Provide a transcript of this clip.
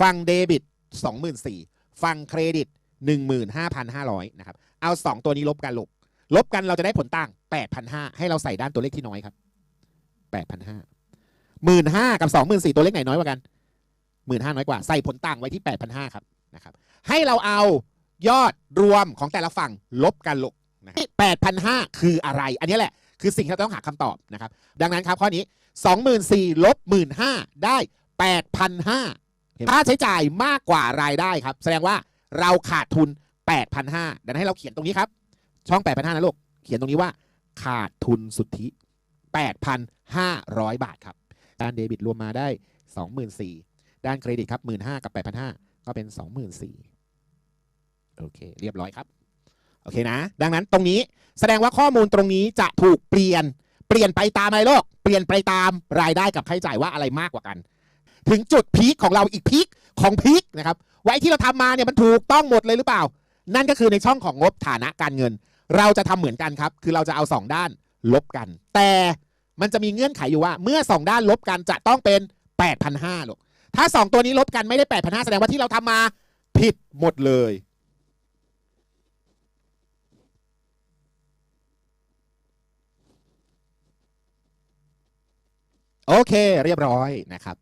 ฝั่งเดบิต24,000ฝั่งเครดิต 15,500นะครับเอา 2 ตัวนี้ลบกันลบลบกันเราจะได้ผลต่าง 8,500 ให้เราใส่ด้านตัวเลขที่น้อยครับ 8,500 15,000 กับ 24,000 ตัวเลขไหนน้อยกว่ากัน 15,000 น้อยกว่า ใส่ผลต่างไว้ที่ 8,500 ครับนะครับ ให้เราเอายอดรวมของแต่ละฝั่งลบกันลบนะครับ8,500 คืออะไร อันนี้แหละ คือสิ่งที่เราต้องหาคำตอบนะครับ ดังนั้นครับข้อนี้ 24,000ลบ15,000 ได้ 8,500 ค่าใช้จ่ายมากกว่ารายได้ครับ แสดงว่าเราขาดทุน 8,500ดังนั้นให้เราเขียนตรงนี้ครับ ช่อง 8,500นะลูกเขียนตรงนี้ว่าขาดทุนสุทธิ 8,500 บาทครับ ด้านเดบิตรวมมาได้ 24,000ด้านเครดิตครับ 15,000 กับ 8,500 ก็เป็น 24,000โอเค เรียบร้อยครับ โอเคนะ ดังนั้นตรงนี้แสดงว่าข้อมูลตรงนี้จะถูกเปลี่ยน เปลี่ยนไปตามอะไรโลก เปลี่ยนไปตามรายได้กับค่าใช้จ่ายว่าอะไรมากกว่ากัน ถึงจุดพีคของเราอีกพีคของพีคนะครับไว้ที่เราทำมาเนี่ยมันถูกต้องหมดเลยหรือเปล่า นั่นก็คือในช่องของงบฐานะการเงิน เราจะทำเหมือนกันครับ คือเราจะเอาสองด้านลบกัน แต่มันจะมีเงื่อนไขอยู่ว่า เมื่อสองด้านลบกันจะต้องเป็น 8,500ลูกถ้าสองตัวนี้ลบกันไม่ได้ 8,500แสดงว่าที่เราทำมาผิดหมดเลยโอเค เรียบร้อยนะครับ